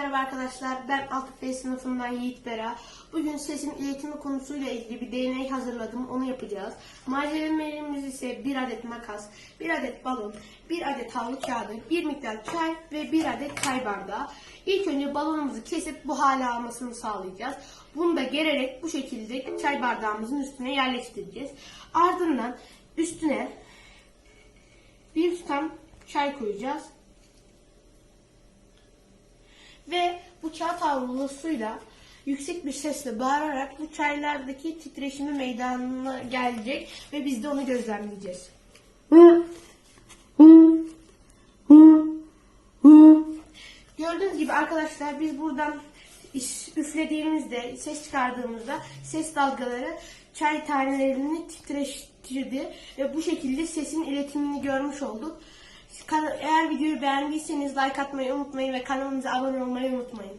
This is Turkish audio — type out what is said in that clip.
merhaba arkadaşlar. Ben Atıf Bey sınıfından Yiğit Bera. Bugün sesin iletimi konusuyla ilgili bir deney hazırladım. Onu yapacağız. Malzemelerimiz ise bir adet makas, bir adet balon, bir adet havlu kağıdı, bir miktar çay ve bir adet çay bardağı. İlk önce balonumuzu kesip bu hale almasını sağlayacağız. Bunu da gererek bu şekilde çay bardağımızın üstüne yerleştireceğiz. Ardından üstüne bir tutam çay koyacağız. Ve bu kağıt havlulu suyla yüksek bir sesle bağırarak bu çaylardaki titreşimi meydanına gelecek ve biz de onu gözlemleyeceğiz. Gördüğünüz gibi arkadaşlar biz buradan üflediğimizde, ses çıkardığımızda ses dalgaları çay tanelerini titreştirdi ve bu şekilde sesin iletimini görmüş olduk. Eğer videoyu beğendiyseniz like atmayı unutmayın ve kanalımıza abone olmayı unutmayın.